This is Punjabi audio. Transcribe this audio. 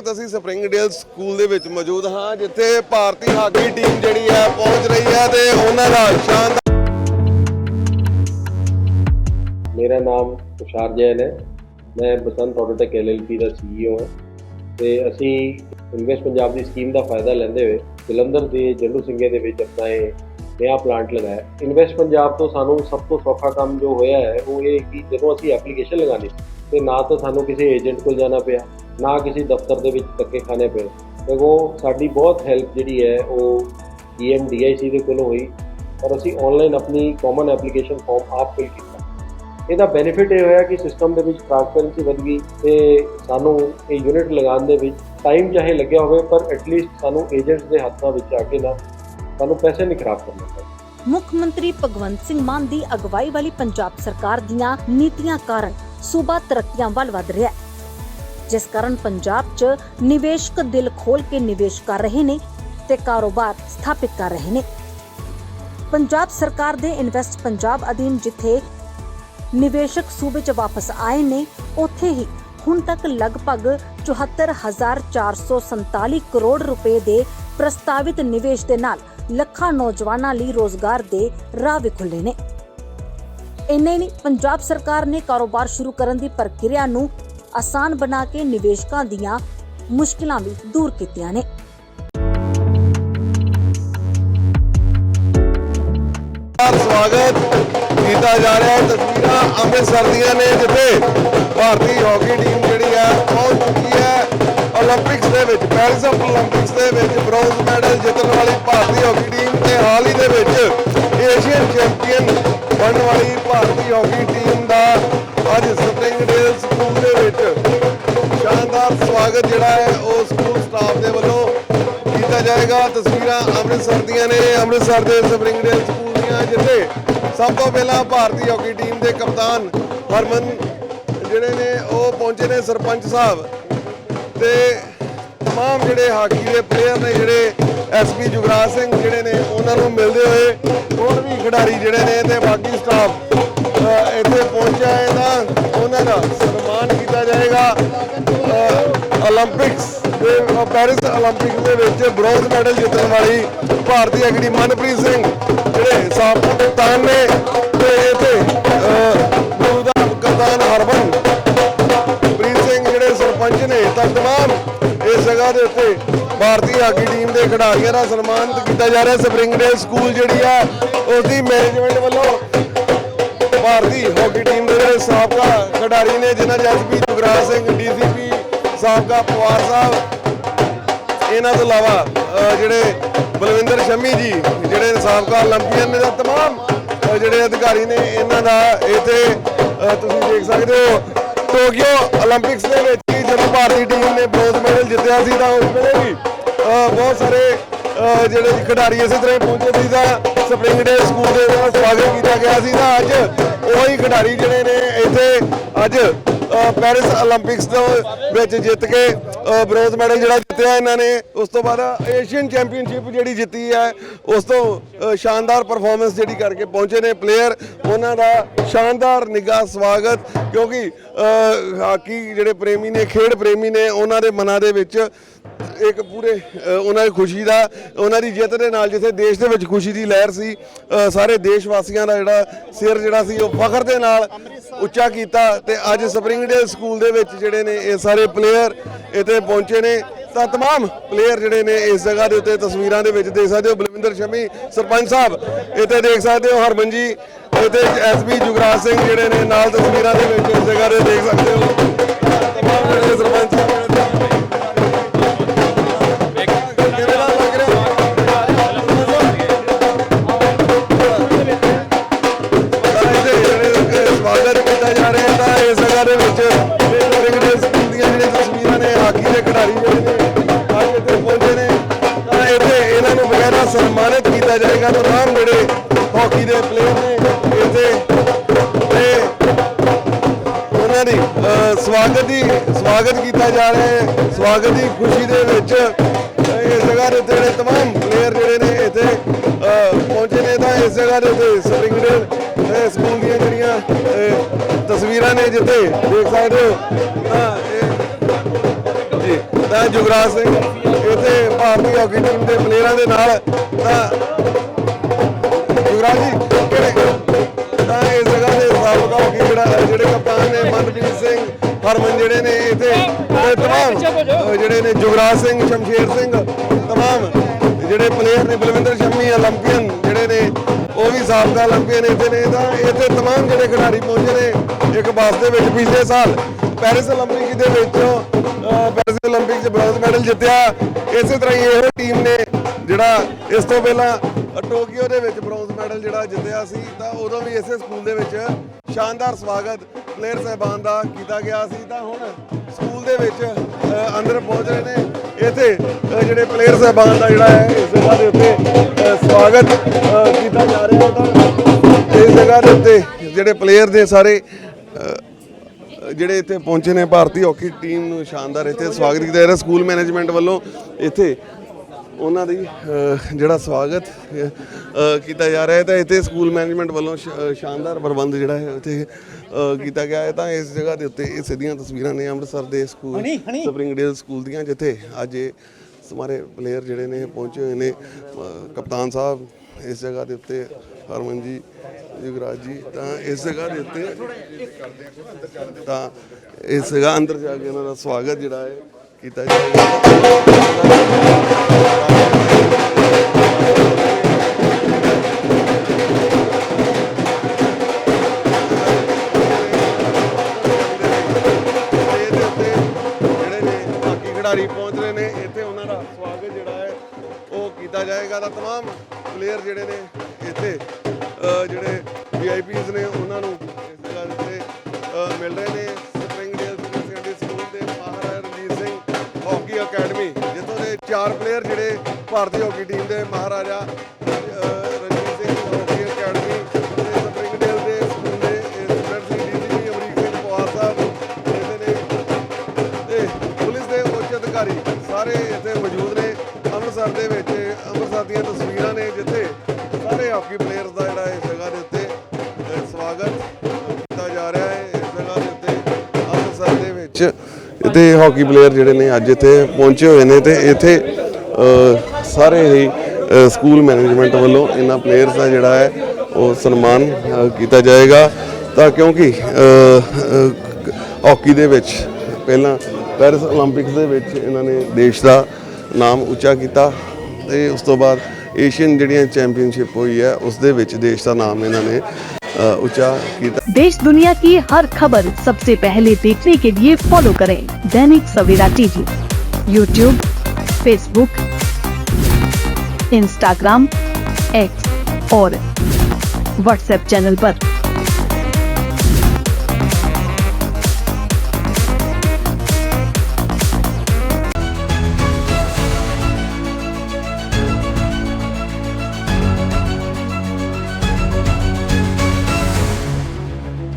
ਵਕਤ ਅਸੀਂ ਸਪਰਿੰਗਡੇਲ ਸਕੂਲ ਦੇ ਵਿੱਚ ਮੌਜੂਦ ਹਾਂ, ਜਿੱਥੇ ਭਾਰਤੀ ਹਾਕੀ ਟੀਮ ਜਿਹੜੀ ਹੈ ਪਹੁੰਚ ਰਹੀ ਹੈ ਤੇ ਉਹਨਾਂ ਦਾ ਸ਼ਾਨਦਾਰ ਮੇਰਾ ਨਾਮ ਤੁਸ਼ਾਰ ਜੈਨ ਹੈ। ਮੈਂ ਬਸੰਤ ਆਟੋਟੈਕ ਐਲਐਲਪੀ ਦਾ ਸੀਈਓ ਹਾਂ ਤੇ ਅਸੀਂ ਇਨਵੈਸਟ ਪੰਜਾਬ ਦੀ ਸਕੀਮ ਦਾ ਫਾਇਦਾ ਲੈਂਦੇ ਹੋਏ ਜਲੰਧਰ ਦੇ ਜੰਡੂ ਸਿੰਘੇ ਦੇ ਵਿੱਚ ਆਪਣਾ ਇਹ ਨਵਾਂ ਪਲਾਂਟ ਲਗਾਇਆ। ਇਨਵੈਸਟ ਪੰਜਾਬ ਤੋਂ ਸਾਨੂੰ ਸਭ ਤੋਂ ਸੌਖਾ ਕੰਮ ਜੋ ਹੋਇਆ ਹੈ, ਉਹ ਇਹ ਕਿ ਜਦੋਂ ਅਸੀਂ ਐਪਲੀਕੇਸ਼ਨ ਲਗਾਣੀ ਤੇ ਨਾ ਤਾਂ ਸਾਨੂੰ ਕਿਸੇ ਏਜੰਟ ਕੋਲ ਜਾਣਾ ਪਿਆ ਨਾ ਕਿਸੇ ਦਫ਼ਤਰ ਦੇ ਵਿੱਚ ਧੱਕੇ ਖਾਣੇ ਪਏ। ਸਗੋਂ ਸਾਡੀ ਬਹੁਤ ਹੈਲਪ ਜਿਹੜੀ ਹੈ, ਉਹ ਈਐਮਡੀਆਈਸੀ ਦੇ ਕੋਲੋਂ ਹੋਈ ਔਰ ਅਸੀਂ ਆਨਲਾਈਨ ਆਪਣੀ ਕਾਮਨ ਐਪਲੀਕੇਸ਼ਨ ਫਾਰਮ ਆਪ ਫਿਲ ਕੀਤਾ। ਇਹਦਾ ਬੈਨੀਫਿਟ ਇਹ ਹੋਇਆ ਕਿ ਸਿਸਟਮ ਦੇ ਵਿੱਚ ਟ੍ਰਾਂਸਪੇਰੈਂਸੀ ਵਧ ਗਈ ਤੇ ਸਾਨੂੰ ਇਹ ਯੂਨਿਟ ਲਗਾਉਣ ਦੇ ਵਿੱਚ ਟਾਈਮ ਚਾਹੇ ਲੱਗਿਆ ਹੋਵੇ, ਪਰ ਐਟਲੀਸਟ ਸਾਨੂੰ ਏਜੰਟਸ ਦੇ ਹੱਥਾਂ ਵਿੱਚ ਆ ਕੇ ਨਾ ਸਾਨੂੰ ਪੈਸੇ ਨਹੀਂ ਖਰਾਬ ਕਰਨੇ ਪਏ। ਮੁੱਖ ਮੰਤਰੀ ਭਗਵੰਤ ਸਿੰਘ ਮਾਨ ਦੀ ਅਗਵਾਈ ਵਾਲੀ ਪੰਜਾਬ ਸਰਕਾਰ ਦੀਆਂ ਨੀਤੀਆਂ ਕਾਰਨ ਸੂਬਾ ਤਰੱਕੀਆਂ ਵੱਲ ਵਧ ਰਿਹਾ ਹੈ। ਜਿਸ ਕਾਰਨ ਪੰਜਾਬ 'ਚ ਨਿਵੇਸ਼ਕ ਦਿਲ ਖੋਲ ਕੇ ਨਿਵੇਸ਼ ਕਰ ਰਹੇ ਨੇ ਤੇ ਕਾਰੋਬਾਰ ਸਥਾਪਿਤ ਕਰ ਰਹੇ ਨੇ। ਪੰਜਾਬ ਸਰਕਾਰ ਦੇ ਇਨਵੈਸਟ ਪੰਜਾਬ ਅਧੀਨ ਜਿੱਥੇ ਨਿਵੇਸ਼ਕ ਸੂਬੇ 'ਚ ਵਾਪਸ ਆਏ ਨੇ, ਉੱਥੇ ਹੀ ਹੁਣ ਤੱਕ ਲਗਭਗ 74447 ਕਰੋੜ ਰੁਪਏ ਦੇ ਪ੍ਰਸਤਾਵਿਤ ਨਿਵੇਸ਼ ਦੇ ਨਾਲ ਲੱਖਾਂ ਨੌਜਵਾਨਾਂ ਲਈ ਰੋਜ਼ਗਾਰ ਦੇ ਰਾਹ ਵੀ ਖੁੱਲੇ ਨੇ। ਇੰਨੇ ਨਹੀਂ, ਪੰਜਾਬ ਸਰਕਾਰ ਨੇ ਕਾਰੋਬਾਰ ਸ਼ੁਰੂ ਕਰਨ ਦੀ ਪ੍ਰਕਿਰਿਆ ਨੂੰ ਆਸਾਨ ਬਣਾ ਕੇ ਨਿਵੇਸ਼ਕਾਂ ਦੀਆਂ ਮੁਸ਼ਕਲਾਂ ਵੀ ਦੂਰ ਕੀਤੀਆਂ ਨੇ। ਸਵਾਗਤ ਕੀਤਾ ਜਾ ਰਿਹਾ ਹੈ। ਤਸਵੀਰਾਂ ਅੰਮ੍ਰਿਤਸਰ ਦੀਆਂ ਨੇ, ਜਿੱਥੇ ਭਾਰਤੀ ਹਾਕੀ ਟੀਮ ਜਿਹੜੀ ਹੈ, ਪਹੁੰਚ ਚੁੱਕੀ ਹੈ 올림픽ਸ ਦੇ ਵਿੱਚ ਪੈਰਿਸ 올림픽ਸ ਦੇ ਵਿੱਚ ਬ੍ਰੌਂਜ਼ ਮੈਡਲ ਜਿੱਤਣ ਵਾਲੀ ਭਾਰਤੀ ਹਾਕੀ ਟੀਮ ਤੇ ਹਾਲ ਹੀ ਦੇ ਵਿੱਚ ਏਸ਼ੀਅਨ ਚੈਂਪੀਅਨ ਬਣਨ ਵਾਲੀ ਭਾਰਤੀ ਹਾਕੀ ਟੀਮ ਦਾ ਅੱਜ ਸਪਰਿੰਗ ਡੇਲ ਦੇ ਵਿੱਚ। ਸ਼ਾਨਦਾਰ ਸਵਾਗਤ ਜਿਹੜਾ ਹੈ ਉਹ ਸਕੂਲ ਸਟਾਫ ਦੇ ਵੱਲੋਂ ਕੀਤਾ ਜਾਏਗਾ। ਤਸਵੀਰਾਂ ਅੰਮ੍ਰਿਤਸਰ ਦੀਆਂ ਨੇ। ਅੰਮ੍ਰਿਤਸਰ ਦੇ ਸਪਰਿੰਗਡੇਲ ਸਕੂਲ ਦੀਆਂ, ਜਿੱਥੇ ਸਭ ਤੋਂ ਪਹਿਲਾਂ ਭਾਰਤੀ ਹਾਕੀ ਟੀਮ ਦੇ ਕਪਤਾਨ ਹਰਮਨ ਜਿਹੜੇ ਨੇ, ਉਹ ਪਹੁੰਚੇ ਨੇ ਸਰਪੰਚ ਸਾਹਿਬ। ਤੇ ਤਮਾਮ ਜਿਹੜੇ ਹਾਕੀ ਦੇ ਪਲੇਅਰ ਨੇ, ਜਿਹੜੇ ਐਸਪੀ ਜੁਗਰਾਜ ਸਿੰਘ ਜਿਹੜੇ ਨੇ, ਉਹਨਾਂ ਨੂੰ ਮਿਲਦੇ ਹੋਏ ਹੋਰ ਵੀ ਖਿਡਾਰੀ ਜਿਹੜੇ ਨੇ ਤੇ ਬਾਕੀ ਸਟਾਫ ਇੱਥੇ ਪਹੁੰਚਿਆ ਹੈ ਤਾਂ ਉਹਨਾਂ ਦਾ ਸਨਮਾਨ ਕੀਤਾ ਜਾਏਗਾ। ਓਲੰਪਿਕਸ ਦੇ ਪੈਰਿਸ ਓਲੰਪਿਕ ਦੇ ਵਿੱਚ ਬ੍ਰੌਂਜ਼ ਮੈਡਲ ਜਿੱਤਣ ਵਾਲੀ ਭਾਰਤੀ ਐਗੜੀ ਮਨਪ੍ਰੀਤ ਸਿੰਘ, ਜਿਹੜੇ ਸਾਬਕਾ ਕਪਤਾਨ ਨੇ ਤੇ ਇੱਥੇ ਗੁਰੂ ਦਾ ਕਪਤਾਨ ਹਰਬਨ ਪ੍ਰੀਤ ਸਿੰਘ ਜਿਹੜੇ ਸਰਪੰਚ ਨੇ, ਤਾਂ ਤਮਾਮ ਇਸ ਜਗ੍ਹਾ ਦੇ ਉੱਤੇ ਭਾਰਤੀ ਹਾਕੀ ਟੀਮ ਦੇ ਖਿਡਾਰੀਆਂ ਦਾ ਸਨਮਾਨਿਤ ਕੀਤਾ ਜਾ ਰਿਹਾ। ਸਪਰਿੰਗ ਡੇ ਸਕੂਲ ਜਿਹੜੀ ਆ ਉਸ ਦੀ ਮੈਨੇਜਮੈਂਟ ਵੱਲੋਂ ਭਾਰਤੀ ਹਾਕੀ ਟੀਮ ਦੇ ਜਿਹੜੇ ਸਾਬਕਾ ਖਿਡਾਰੀ ਨੇ, ਜਿਨ੍ਹਾਂ ਚ ਐਸਪੀ ਜੁਗਰਾਜ ਸਿੰਘ ਡੀਸੀਪੀ ਸਾਬਕਾ ਪਵਾਰ ਸਾਹਿਬ, ਇਹਨਾਂ ਤੋਂ ਇਲਾਵਾ ਜਿਹੜੇ ਬਲਵਿੰਦਰ ਸ਼ਮੀ ਜੀ, ਜਿਹੜੇ ਸਾਬਕਾ 올림픽ੀਅਨ ਨੇ ਦਾ तमाम ਜਿਹੜੇ ਅਧਿਕਾਰੀ ਨੇ, ਇਹਨਾਂ ਦਾ ਇੱਥੇ ਤੁਸੀਂ ਦੇਖ ਸਕਦੇ ਹੋ, ਟੋਕੀਓ 올림픽ਸ ਦੇ ਵਿੱਚ ਜਦੋਂ ਭਾਰਤੀ ਟੀਮ ਨੇ ਬ੍ਰੋਂਜ਼ ਮੈਡਲ ਜਿੱਤਿਆ ਸੀ, ਤਾਂ ਉਸ ਵੇਲੇ ਵੀ ਬਹੁਤ ਸਾਰੇ ਜਿਹੜੇ ਖਿਡਾਰੀ ਇਸੇ ਤਰ੍ਹਾਂ ਹੀ ਪਹੁੰਚੇ ਸੀ, ਤਾਂ ਸਪਰਿੰਗ ਡੇ ਸਕੂਲ ਦੇ ਵੱਲੋਂ ਸਵਾਗਤ ਕੀਤਾ ਗਿਆ ਸੀ ਤਾਂ ਅੱਜ ਉਹੀ ਖਿਡਾਰੀ ਜਿਹੜੇ ਨੇ ਇੱਥੇ ਅੱਜ ਪੈਰਿਸ 올림픽ਸ ਦੇ ਵਿੱਚ ਜਿੱਤ ਕੇ ਬ੍ਰੋਂਜ਼ ਮੈਡਲ ਜਿਹੜਾ ਜਿੱਤਿਆ ਇਹਨਾਂ ਨੇ, ਉਸ ਤੋਂ ਬਾਅਦ ਏਸ਼ੀਅਨ ਚੈਂਪੀਅਨਸ਼ਿਪ ਜਿਹੜੀ ਜਿੱਤੀ ਹੈ, ਉਸ ਤੋਂ ਸ਼ਾਨਦਾਰ ਪਰਫਾਰਮੈਂਸ ਜਿਹੜੀ ਕਰਕੇ ਪਹੁੰਚੇ ਨੇ ਪਲੇਅਰ ਉਹਨਾਂ ਦਾ ਸ਼ਾਨਦਾਰ ਨਿੱਘਾ ਸਵਾਗਤ, ਕਿਉਂਕਿ ਹਾਕੀ ਜਿਹੜੇ ਪ੍ਰੇਮੀ ਨੇ, ਖੇਡ ਪ੍ਰੇਮੀ ਨੇ, ਉਹਨਾਂ ਦੇ ਮਨਾਂ ਦੇ ਵਿੱਚ ਇੱਕ ਪੂਰੇ ਉਹਨਾਂ ਦੀ ਖੁਸ਼ੀ ਦਾ, ਉਹਨਾਂ ਦੀ ਜਿੱਤ ਦੇ ਨਾਲ ਜਿੱਥੇ ਦੇਸ਼ ਦੇ ਵਿੱਚ ਖੁਸ਼ੀ ਦੀ ਲਹਿਰ ਸੀ ਸਾਰੇ ਦੇਸ਼ ਵਾਸੀਆਂ ਦਾ ਜਿਹੜਾ ਸਿਰ ਜਿਹੜਾ ਸੀ, ਉਹ ਫਖਰ ਦੇ ਨਾਲ ਉੱਚਾ ਕੀਤਾ ਤੇ ਅੱਜ ਸਪਰਿੰਗਡੇਲ ਸਕੂਲ ਦੇ ਵਿੱਚ ਜਿਹੜੇ ਨੇ, ਇਹ ਸਾਰੇ ਪਲੇਅਰ ਇੱਥੇ ਪਹੁੰਚੇ ਨੇ। ਤਾਂ तमाम ਪਲੇਅਰ ਜਿਹੜੇ ਨੇ ਇਸ ਜਗ੍ਹਾ ਦੇ ਉੱਤੇ ਤਸਵੀਰਾਂ ਦੇ ਵਿੱਚ ਦੇਖ ਸਕਦੇ ਹੋ ਬਲਵਿੰਦਰ ਸ਼ਮੀ ਸਰਪੰਚ ਸਾਹਿਬ ਇੱਥੇ ਦੇਖ ਸਕਦੇ ਹੋ ਹਰਮਨ ਜੀ ਇੱਥੇ ਐਸਪੀ ਜੁਗਰਾਜ ਸਿੰਘ ਜਿਹੜੇ ਨੇ ਨਾਲ ਤਸਵੀਰਾਂ ਦੇ ਵਿੱਚ ਇਸ ਜਗ੍ਹਾ ਦੇ ਦੇਖ ਸਕਦੇ ਹੋ तमाम ਜਿਹੜੇ ਸਰਪੰਚ ਸਾਹਿਬ ਕਿਵੇਂ ਦਾ ਲੱਗ ਰਿਹਾ ਤਾਂ ਇਹਦੇ ਜਿਹੜੇ ਸਵਾਗਤ ਸਵਾਗਤ ਦੀ ਸਵਾਗਤ ਕੀਤਾ ਜਾ ਰਿਹਾ ਹੈ ਸਵਾਗਤ ਦੀ ਖੁਸ਼ੀ ਦੇ ਵਿੱਚ ਅ, ਇਸ ਜਗ੍ਹਾ ਦੇ ਉੱਤੇ ਜਿਹੜੇ तमाम ਪਲੇਅਰ ਜਿਹੜੇ ਨੇ ਇੱਥੇ ਅ, ਪਹੁੰਚੇ ਨੇ ਤਾਂ ਇਸ ਜਗ੍ਹਾ ਦੇ ਉੱਤੇ ਸਪਰਿੰਗਡੇਲ ਅ, ਸਕੂਲ ਦੀਆਂ ਜਿਹੜੀਆਂ ਅ, ਤਸਵੀਰਾਂ ਨੇ ਜਿੱਥੇ ਦੇਖ ਸਕਦੇ ਹੋ ਤਾਂ ਇਹ ਜੀ ਤਾਂ ਜੁਗਰਾਜ ਸਿੰਘ ਇੱਥੇ ਭਾਰਤੀ ਹਾਕੀ ਟੀਮ ਦੇ ਪਲੇਅਰਾਂ ਦੇ ਨਾਲ ਤਾਂ ਯੁਵਰਾਜ ਜੀ ਕਿਹੜੇ ਤਾਂ ਇਸ ਜਗ੍ਹਾ ਦੇ ਸਾਬਕਾ ਹਾਕੀ ਜਿਹੜਾ ਜਿਹੜੇ ਕਪਤਾਨ ਨੇ ਮਨਪ੍ਰੀਤ ਸਿੰਘ ਹਰਮਨ ਜਿਹੜੇ ਨੇ ਇੱਥੇ ਤਮਾਮ ਜਿਹੜੇ ਨੇ ਜੁਗਰਾਜ ਸਿੰਘ ਸ਼ਮਸ਼ੇਰ ਸਿੰਘ ਤਮਾਮ ਜਿਹੜੇ ਪਲੇਅਰ ਨੇ ਬਲਵਿੰਦਰ ਸ਼ਮੀ ਓਲੰਪੀਅਨ ਜਿਹੜੇ ਨੇ ਉਹ ਵੀ ਸਾਬਕਾ ਓਲੰਪੀਅਨ ਇੱਥੇ ਨੇ। ਤਾਂ ਇੱਥੇ ਤਮਾਮ ਜਿਹੜੇ ਖਿਡਾਰੀ ਪਹੁੰਚੇ ਨੇ ਇੱਕ ਬੱਸ ਦੇ ਵਿੱਚ ਪਿਛਲੇ ਸਾਲ ਪੈਰਿਸ ਓਲੰਪਿਕ ਦੇ ਵਿੱਚ ਪੈਰਿਸ ਓਲੰਪਿਕ 'ਚ ਬ੍ਰੌਂਜ਼ ਮੈਡਲ ਜਿੱਤਿਆ। ਇਸੇ ਤਰ੍ਹਾਂ ਹੀ ਇਹੋ ਟੀਮ ਨੇ ਜਿਹੜਾ ਇਸ ਤੋਂ ਪਹਿਲਾਂ ਟੋਕੀਓ ਦੇ ਵਿੱਚ ਬ੍ਰੌਂਜ਼ ਮੈਡਲ ਜਿਹੜਾ ਜਿੱਤਿਆ ਸੀ, ਤਾਂ ਉਦੋਂ ਵੀ ਇਸੇ ਸਕੂਲ ਦੇ ਵਿੱਚ ਸ਼ਾਨਦਾਰ ਸਵਾਗਤ ਪਲੇਅਰ ਸਹਿਬਾਨ ਦਾ ਕੀਤਾ ਗਿਆ ਸੀ। ਤਾਂ ਹੁਣ ਸਕੂਲ ਦੇ ਵਿੱਚ ਅੰਦਰ ਪਹੁੰਚ ਰਹੇ ਨੇ। ਇੱਥੇ ਜਿਹੜੇ ਪਲੇਅਰ ਸਹਿਬਾਨ ਦਾ ਜਿਹੜਾ ਹੈ, ਇਸ ਜਗ੍ਹਾ ਦੇ ਉੱਤੇ ਸਵਾਗਤ ਕੀਤਾ ਜਾ ਰਿਹਾ ਤਾਂ ਇਸ ਜਗ੍ਹਾ ਦੇ ਉੱਤੇ ਜਿਹੜੇ ਪਲੇਅਰ ਨੇ ਸਾਰੇ ਜਿਹੜੇ ਇੱਥੇ ਪਹੁੰਚੇ ਨੇ, ਭਾਰਤੀ ਹਾਕੀ ਟੀਮ ਨੂੰ ਸ਼ਾਨਦਾਰ ਇੱਥੇ ਸਵਾਗਤ ਕੀਤਾ ਜਾ ਰਿਹਾ। ਸਕੂਲ ਮੈਨੇਜਮੈਂਟ ਵੱਲੋਂ ਇੱਥੇ ਉਹਨਾਂ ਦੀ ਜਿਹੜਾ ਸਵਾਗਤ ਕੀਤਾ ਜਾ ਰਿਹਾ ਹੈ ਤਾਂ ਇੱਥੇ ਸਕੂਲ ਮੈਨੇਜਮੈਂਟ ਵੱਲੋਂ ਸ਼ਾਨਦਾਰ ਪ੍ਰਬੰਧ ਜਿਹੜਾ ਹੈ ਇੱਥੇ ਅਹ, ਕੀਤਾ ਗਿਆ ਹੈ। ਤਾਂ ਇਸ ਜਗ੍ਹਾ ਦੇ ਉੱਤੇ ਇਹ ਸਿੱਧੀਆਂ ਤਸਵੀਰਾਂ ਨੇ ਅੰਮ੍ਰਿਤਸਰ ਦੇ ਸਕੂਲ ਸਪਰਿੰਗਡੇਲ ਸਕੂਲ ਦੀਆਂ ਜਿੱਥੇ ਅੱਜ ਇਹ ਸਾਰੇ ਪਲੇਅਰ ਜਿਹੜੇ ਨੇ ਪਹੁੰਚੇ ਹੋਏ ਨੇ। ਕਪਤਾਨ ਸਾਹਿਬ ਇਸ ਜਗ੍ਹਾ ਦੇ ਉੱਤੇ ਹਰਮਨ ਜੀ ਯੁਵਰਾਜ ਜੀ ਤਾਂ ਇਸ ਜਗ੍ਹਾ ਦੇ ਉੱਤੇ ਤਾਂ ਇਸ ਜਗ੍ਹਾ ਅੰਦਰ ਜਾ ਕੇ ਉਹਨਾਂ ਦਾ ਸਵਾਗਤ ਜਿਹੜਾ ਹੈ ਕੀਤਾ ਜਾਏਗਾ ਕੀਤਾ ਜਾਏਗਾ ਤਾਂ तमाम ਪਲੇਅਰ ਜਿਹੜੇ ਨੇ ਇੱਥੇ ਅਹ, ਜਿਹੜੇ ਵੀਆਈਪੀਜ਼ ਨੇ ਉਹਨਾਂ ਨੂੰ ਇਸ ਜਗ੍ਹਾ ਦੇ ਉੱਤੇ ਅਹ, ਮਿਲ ਰਹੇ ਨੇ ਸਪਰਿੰਗਡੇਲ ਸੈਕੰਡਰੀ ਸਕੂਲ ਦੇ ਮਹਾਰਾਜਾ ਰਣਜੀਤ ਸਿੰਘ ਹਾਕੀ ਅਕੈਡਮੀ ਜਿੱਥੋਂ ਦੇ ਚਾਰ ਪਲੇਅਰ ਜਿਹੜੇ ਭਾਰਤੀ ਹਾਕੀ ਟੀਮ ਦੇ ਮਹਾਰਾਜਾ ਅਹ, ਰਣਜੀਤ ਸਿੰਘ ਹਾਕੀ ਅਕੈਡਮੀ ਤੇ ਸਪਰਿੰਗਡੇਲ ਦੇ ਸਕੂਲ ਦੇ ਸਟੂਡੈਂਟ ਸੀ ਡੀਸੀਪੀ ਅਮਰੀਕ ਸਿੰਘ ਪਵਾਰ ਸਾਹਿਬ ਇੱਥੇ ਨੇ ਤੇ ਪੁਲਿਸ ਦੇ ਉੱਚ ਅਧਿਕਾਰੀ ਸਾਰੇ ਇੱਥੇ ਮੌਜੂਦ ਨੇ ਅੰਮ੍ਰਿਤਸਰ ਦੇ ਵਿੱਚ ਅੰਮ੍ਰਿਤਸਰ ਦੀਆਂ ਤਸਵੀਰਾਂ ਨੇ ਜਿੱਥੇ ਸਾਰੇ ਹਾਕੀ ਪਲੇਅਰਸ ਦਾ ਜਿਹੜਾ ਇਸ ਜਗ੍ਹਾ ਦੇ ਉੱਤੇ ਸਵਾਗਤ ਕੀਤਾ ਜਾ ਰਿਹਾ ਹੈ। ਇਸ ਜਗ੍ਹਾ ਦੇ ਉੱਤੇ ਅੰਮ੍ਰਿਤਸਰ ਦੇ ਵਿੱਚ ਤੇ ਹਾਕੀ ਪਲੇਅਰ ਜਿਹੜੇ ਨੇ ਅੱਜ ਇੱਥੇ ਪਹੁੰਚੇ ਹੋਏ ਨੇ ਤੇ ਇੱਥੇ ਸਾਰੇ ਹੀ ਸਕੂਲ ਮੈਨੇਜਮੈਂਟ ਵੱਲੋਂ ਇਹਨਾਂ ਪਲੇਅਰਸ ਦਾ ਜਿਹੜਾ ਹੈ ਉਹ ਸਨਮਾਨ ਕੀਤਾ ਜਾਏਗਾ। ਤਾਂ ਕਿਉਂਕਿ ਹਾਕੀ ਦੇ ਵਿੱਚ ਪਹਿਲਾਂ ਪੈਰਿਸ 올림픽ਸ ਦੇ ਵਿੱਚ ਇਹਨਾਂ ਨੇ ਦੇਸ਼ ਦਾ ਨਾਮ ਉੱਚਾ ਕੀਤਾ। ਤੇ ਉਸ ਤੋਂ ਬਾਅਦ ਏਸ਼ੀਅਨ ਜਿਹੜੀਆਂ ਚੈਂਪੀਅਨਸ਼ਿਪ ਹੋਈ ਹੈ ਉਸ ਦੇ ਵਿੱਚ ਦੇਸ਼ ਦਾ ਨਾਮ ਇਹਨਾਂ ਨੇ ਅ, ਉੱਚਾ ਕੀਤਾ देश दुनिया की हर खबर सबसे पहले देखने के लिए फॉलो करें Dainik Savera TV YouTube Facebook Instagram X और व्हाट्सएप चैनल पर।